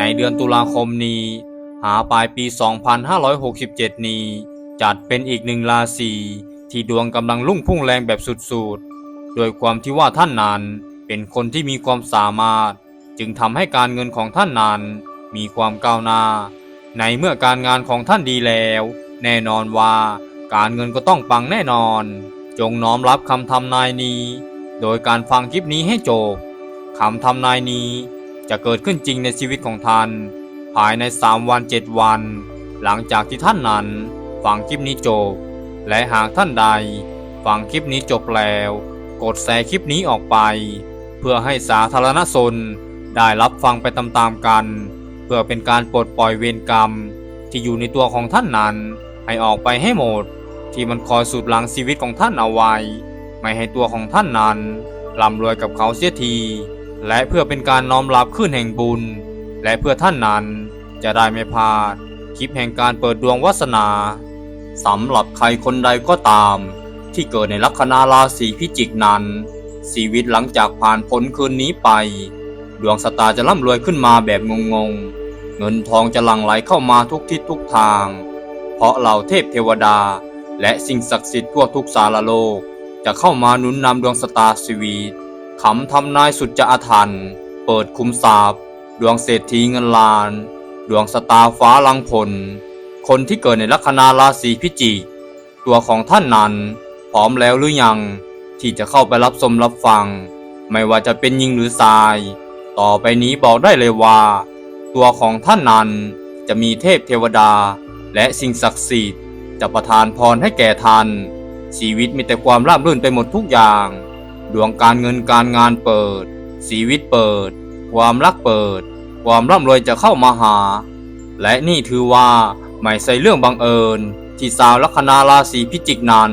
ในเดือนตุลาคมนี้ หาปลายปี 2567 นี้ จัดเป็นอีกหนึ่งราศีที่ดวงกำลังรุ่งพุ่งแรงแบบสุดๆ โดยความที่ว่าท่านนั้นเป็นคนที่มีความสามารถ จึงทำให้การเงินของท่านนั้นมีความก้าวหน้า ในเมื่อการงานของท่านดีแล้ว แน่นอนว่าการเงินก็ต้องปังแน่นอน จงน้อมรับคำทำนายนี้ โดยการฟังคลิปนี้ให้จบคำทำนายนี้ จะเกิดขึ้นจริงในชีวิตของท่าน ภายใน 3 วัน 7 วัน หลังจากที่ท่านนั้นฟังคลิปนี้จบ และหากท่านใดฟังคลิปนี้จบแล้ว กดแชร์คลิปนี้ออกไป เพื่อให้สาธารณชนได้รับฟังไปตามๆกัน เพื่อเป็นการปลดปล่อยเวรกรรม ที่อยู่ในตัวของท่านนั้น ให้ออกไปให้หมด ที่มันคอยสูดหลังชีวิตของท่านเอาไว้ ไม่ให้ตัวของท่านนั้นร่ำรวยกับเขาเสียที และเพื่อเป็นการน้อมรับขึ้นแห่งบุญ และเพื่อท่านนั้นจะได้ไม่พลาดคลิปแห่งการเปิดดวงวาสนาสำหรับใครคนใดก็ตาม ที่เกิดในลัคนาราศีพิจิกนั้น ชีวิตหลังจากผ่านพ้นคืนนี้ไป ดวงสตาร์จะร่ำรวยขึ้นมาแบบงงๆ เงินทองจะหลั่งไหลเข้ามาทุกทิศทุกทาง เพราะเหล่าเทพเทวดา และสิ่งศักดิ์สิทธิ์ทั่วทุกสารโลก จะเข้ามาหนุนนำดวงสตาร์ชีวิต คำทำนายสุดจะอาถรรพ์เปิดคุมทรัพย์ดวงเศรษฐีเงินล้าน ดวงสตาร์ฟ้าลังผล คนที่เกิดในลัคนาราศีพิจิก ตัวของท่านนั้นพร้อมแล้วหรือยัง ที่จะเข้าไปรับชมรับฟัง ไม่ว่าจะเป็นหญิงหรือชาย ต่อไปนี้บอกได้เลยว่า ตัวของท่านนั้นจะมีเทพเทวดา และสิ่งศักดิ์สิทธิ์จะประทานพรให้แก่ท่านชีวิตมีแต่ความราบรื่นไปหมดทุกอย่าง ดวงการเงินการงานเปิด ชีวิตเปิด ความรักเปิด ความร่ำรวยจะเข้ามาหา และนี่ถือว่าไม่ใช่เรื่องบังเอิญ ที่สาวลัคนาราศีพิจิกนั้น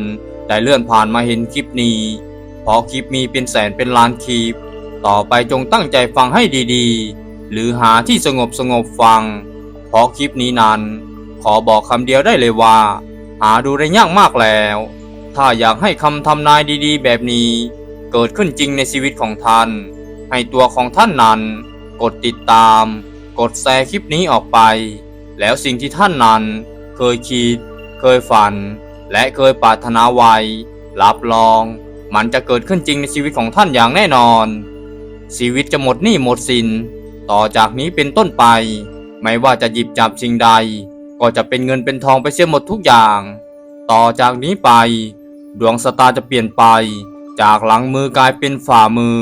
ได้เลื่อนผ่านมาเห็นคลิปนี้เพราะคลิปมีเป็นแสนเป็นล้านคลิป ต่อไปจงตั้งใจฟังให้ดีๆ หรือหาที่สงบสงบฟัง เพราะคลิปนี้นั้น ขอบอกคำเดียวได้เลยว่า หาดูได้ยากมากแล้ว ถ้าอยากให้คำทำนายดีๆ แบบนี้ เกิดขึ้นจริงในชีวิตของท่าน ให้ตัวของท่านนั้น กดติดตาม กดแชร์คลิปนี้ออกไป แล้วสิ่งที่ท่านนั้น เคยคิด เคยฝัน และเคยปรารถนาไว้รับรอง มันจะเกิดขึ้นจริงในชีวิตของท่านอย่างแน่นอน ชีวิตจะหมดหนี้หมดสิน ต่อจากนี้เป็นต้นไป ไม่ว่าจะหยิบจับสิ่งใด ก็จะเป็นเงินเป็นทองไปเสียหมดทุกอย่าง ต่อจากนี้ไป ดวงสตาร์จะเปลี่ยนไป จากหลังมือกลายเป็นฝ่ามือ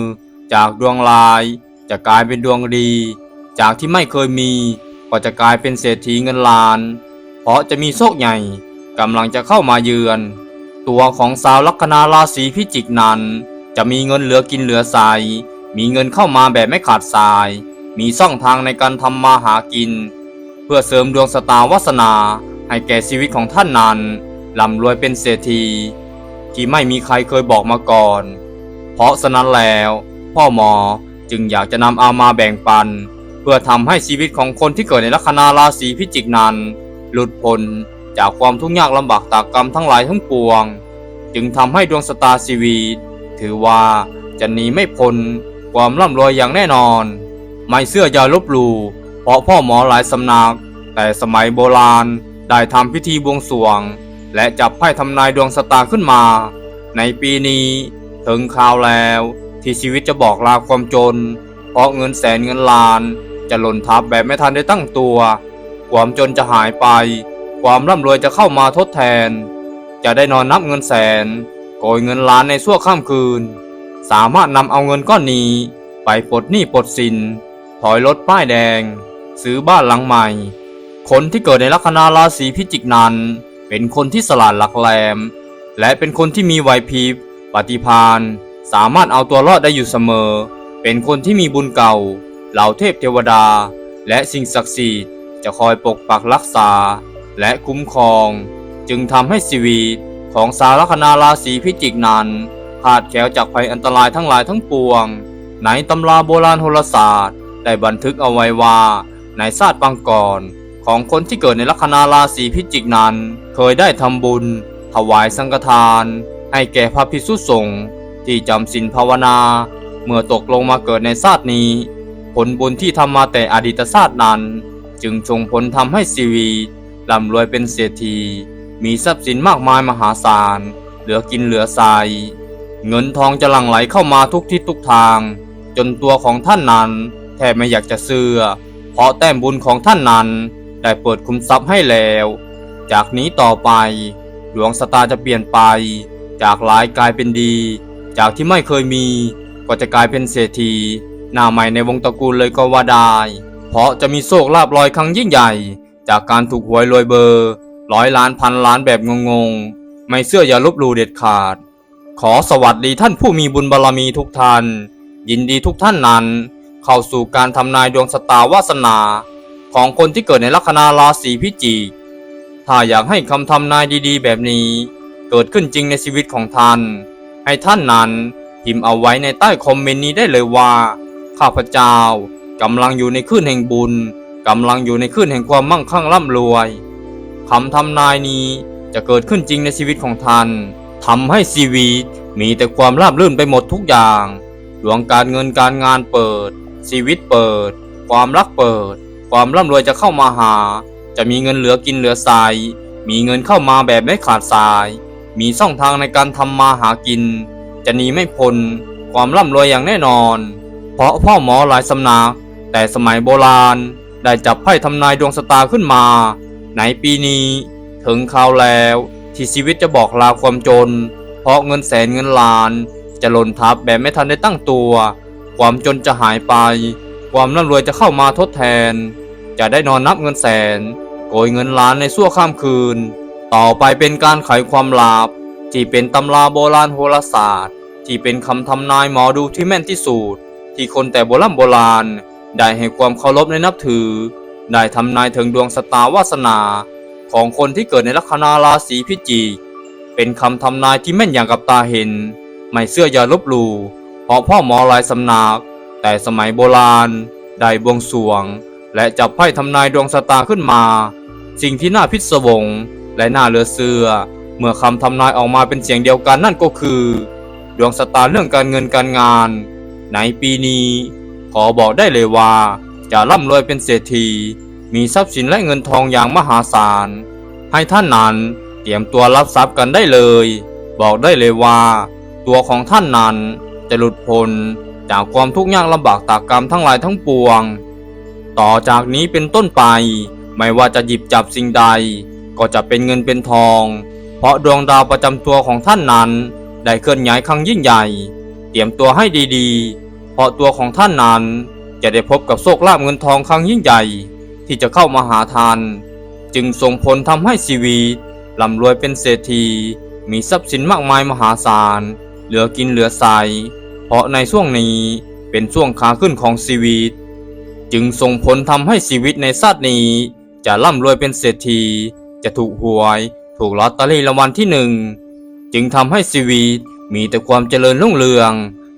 จากดวงลาย จะกลายเป็นดวงดี จากที่ไม่เคยมี ก็จะกลายเป็นเศรษฐีเงินล้าน เพราะจะมีโชคใหญ่กำลังจะเข้ามาเยือน ตัวของสาวลัคนาราศีพิจิกนั้น จะมีเงินเหลือกินเหลือใสมีเงินเข้ามาแบบไม่ขาดสาย มีช่องทางในการทำมาหากิน เพื่อเสริมดวงสตาร์วาสนาให้แก่ชีวิตของท่านนั้นร่ำรวยเป็นเศรษฐี ที่ไม่มีใครเคยบอกมาก่อน เพราะฉะนั้นแล้ว พ่อหมอจึงอยากจะนำเอามาแบ่งปัน เพื่อทำให้ชีวิตของคนที่เกิดในลัคนาราศีพิจิกนั้น หลุดพ้นจากความทุกข์ยากลำบากตากกรรมทั้งหลายทั้งปวง จึงทำให้ดวงสตาชีวิตถือว่าจะหนีไม่พ้นความร่ำรวยอย่างแน่นอน ไม่เชื่อยาลบหลู่เพราะพ่อหมอหลายสำนัก แต่สมัยโบราณได้ทำพิธีบวงสรวง และจับไพ่ทำนายดวงสตาร์ขึ้นมา ในปีนี้ ถึงคราวแล้วที่ชีวิตจะบอกลาความจน เพราะเงินแสนเงินล้าน จะหล่นทับแบบไม่ทันได้ตั้งตัว ความจนจะหายไป ความร่ำรวยจะเข้ามาทดแทน จะได้นอนนับเงินแสนโกยเงินล้านในชั่วข้ามคืน สามารถนำเอาเงินก้อนนี้ ไปปลดหนี้ปลดสิน ถอยรถป้ายแดง ซื้อบ้านหลังใหม่ คนที่เกิดในลัคนาราศีพิจิกนั้น เป็นคนที่สลาดหลักแหลม และเป็นคนที่มีไหวพริบปฏิภาณสามารถเอาตัวรอดได้อยู่เสมอ เป็นคนที่มีบุญเก่า เหล่าเทพเทวดา และสิ่งศักดิ์สิทธิ์จะคอยปกปักรักษา และคุ้มครอง จึงทำให้ชีวิตของสาวลัคนาราศีพิจิกนั้นขาดแคลวจากภัยอันตรายทั้งหลายทั้งปวง ในตำราโบราณโหราศาสตร์ได้บันทึกเอาไว้ว่าในชาติปางก่อนของคนที่เกิดในลัคนาราศีพิจิกนั้น เคยได้ทำบุญ ถวายสังฆทาน ให้แก่พระภิกษุสงฆ์ที่จำศีลภาวนา เมื่อตกลงมาเกิดในชาตินี้ ผลบุญที่ทำมาแต่อดีตชาตินั้น จึงส่งผลทำให้ชีวิตร่ำรวยเป็นเศรษฐี มีทรัพย์สินมากมายมหาศาล เหลือกินเหลือใช้เงินทองจะหลั่งไหลเข้ามาทุกทิศทุกทาง จนตัวของท่านนั้นแทบไม่อยากจะเชื่อ เพราะแต้มบุญของท่านนั้นได้เปิดคุมทรัพย์ให้แล้ว จากนี้ต่อไป ดวงสตาจะเปลี่ยนไป จากร้ายกลายเป็นดี จากที่ไม่เคยมี ก็จะกลายเป็นเศรษฐีหน้าใหม่ในวงตระกูลเลยก็ว่าได้ เพราะจะมีโชคลาภลอยครั้งยิ่งใหญ่ จากการถูกหวยรวยเบอร์ ร้อยล้านพันล้านแบบงงๆ ไม่เชื่ออย่าลบหลู่เด็ดขาด ขอสวัสดีท่านผู้มีบุญบารรมีทุกท่าน ยินดีทุกท่านนั้น เข้าสู่การทำนายดวงชะตาวาสนา ของคนที่เกิดในลัคนาราศีพิจิก ถ้าอยากให้คำทำนายดีๆ แบบนี้ เกิดขึ้นจริงในชีวิตของท่าน ให้ท่านนั้นพิมพ์เอาไว้ในใต้คอมเมนต์นี้ได้เลยว่า ข้าพเจ้ากำลังอยู่ในคลื่นแห่งบุญกำลังอยู่ในคลื่นแห่งความมั่งคั่งร่ำรวยคำทำนายนี้จะเกิดขึ้นจริงในชีวิตของท่านทำให้ชีวิตมีแต่ความราบรื่นไปหมดทุกอย่างดวงการเงินการงานเปิด ชีวิตเปิด ความรักเปิด ความร่ำรวยจะเข้ามาหา จะมีเงินเหลือกินเหลือใช้มีเงินเข้ามาแบบไม่ขาดสาย มีช่องทางในการทำมาหากิน จะหนีไม่พ้นความร่ำรวยอย่างแน่นอน เพราะพ่อหมอหลายสำนักแต่สมัยโบราณได้จับไพ่ทำนายดวงชะตาขึ้นมา ในปีนี้ ถึงคราวแล้วที่ชีวิตจะบอกลาความจน เพราะเงินแสนเงินล้าน จะหล่นทับแบบไม่ทันได้ตั้งตัว ความจนจะหายไป ความร่ำรวยจะเข้ามาทดแทน จะได้นอนนับเงินแสน กยเงินล้านในชั่วข้ามคืน ต่อไปเป็นการไขความลับที่เป็นตำราโบราณโหราศาสตร์ ที่เป็นคำทำนายหมอดูที่แม่นที่สุดที่คนแต่โบราณโบราณ ได้ให้ความเคารพในนับถือ ได้ทำนายถึงดวงชะตาวาสนา ของคนที่เกิดในลัคนาราศีพิจิกเป็นคำทำนายที่แม่นอย่างกับตาเห็น ไม่เชื่ออย่าลบหลู่เพราะพ่อหมอหลายสำนัก แต่สมัยโบราณ ได้บวงสรวง และจับไพ่ทำนายดวงชะตาขึ้นมา สิ่งที่น่าพิศวงและน่าเหลือเชื่อเมื่อคำทำนายออกมาเป็นเสียงเดียวกันนั่นก็คือ ดวงชะตาร์เรื่องการเงินการงาน ในปีนี้ ขอบอกได้เลยว่า จะร่ำรวยเป็นเศรษฐี มีทรัพย์สินและเงินทองอย่างมหาศาล ให้ท่านนั้นเตรียมตัวรับทรัพย์กันได้เลย บอกได้เลยว่า ตัวของท่านนั้นจะหลุดพ้นจากความทุกข์ยากลำบากตากกรรมทั้งหลายทั้งปวง ต่อจากนี้เป็นต้นไป ไม่ว่าจะหยิบจับสิ่งใด ก็จะเป็นเงินเป็นทอง เพราะดวงดาวประจำตัวของท่านนั้น ได้เคลื่อนย้ายครั้งยิ่งใหญ่ เตรียมตัวให้ดีๆ เพราะตัวของท่านนั้นจะได้พบกับโชคลาภเงินทองครั้งยิ่งใหญ่ ที่จะเข้ามาหาทาน จึงส่งผลทำให้ชีวิตร่ำรวยเป็นเศรษฐีมีทรัพย์สินมากมายมหาศาล เหลือกินเหลือใช้เพราะในช่วงนี้เป็นช่วงขาขึ้นของชีวิต จึงส่งผลทำให้ชีวิตในชาตินี้ จะร่ำรวยเป็นเศรษฐี จะถูกหวย ถูกลอตเตอรี่รางวัลที่หนึ่งจึงทำให้ชีวิตมีแต่ความเจริญรุ่งเรือง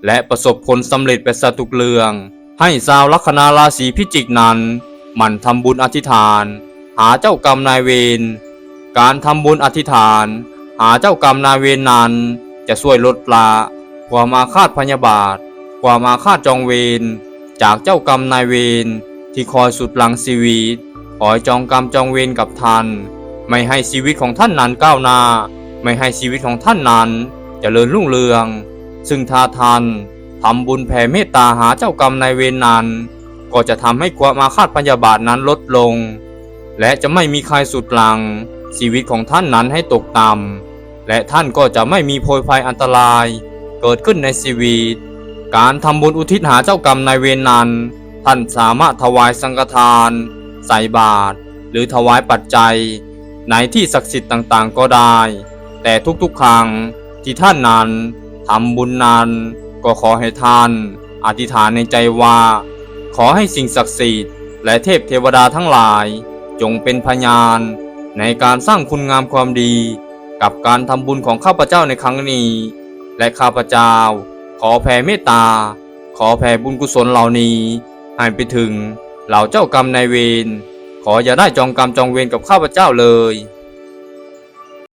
และประสบผลสำเร็จไปซะทุกเรื่อง ให้ชาวลัคนาราศีพิจิกนั้นมันทำบุญอธิษฐาน หาเจ้ากรรมนายเวรการทำบุญอธิษฐาน หาเจ้ากรรมนายเวรนั้น จะช่วยลดละความอาฆาตพยาบาท ความอาฆาตจองเวรจากเจ้ากรรมนายเวรที่คอยสุดหลังชีวิต คอยจองกรรมจองเวรกับท่าน ไม่ให้ชีวิตของท่านนั้นก้าวหน้า ไม่ให้ชีวิตของท่านนั้นเจริญรุ่งเรือง ซึ่งถ้าท่านทำบุญแผ่เมตตาหาเจ้ากรรมนายเวรนั้น ก็จะทำให้ความอาฆาตพยาบาทนั้นลดลง และจะไม่มีใครสุดหลัง ชีวิตของท่านนั้นให้ตกต่ำและท่านก็จะไม่มีโพยภัยอันตราย เกิดขึ้นในชีวิต การทำบุญอุทิศหาเจ้ากรรมนายเวรนั้น ท่านสามารถถวายสังฆทาน ใส่บาตรหรือถวายปัจจัย ในที่ศักดิ์สิทธิ์ต่างๆก็ได้ แต่ทุกๆครั้งที่ท่านนั้นทำบุญนั้นก็ขอให้ท่าน อธิษฐานในใจว่า ขอให้สิ่งศักดิ์สิทธิ์และเทพเทวดาทั้งหลาย จงเป็นพยาน ในการสร้างคุณงามความดี กับการทำบุญของข้าพเจ้าในครั้งนี้ และข้าพเจ้า ขอแผ่เมตตา ขอแผ่บุญกุศลเหล่านี้ให้ไปถึง เหล่าเจ้ากรรมนายเวรขออย่าได้จองกรรมจองเวรกับข้าพเจ้าเลย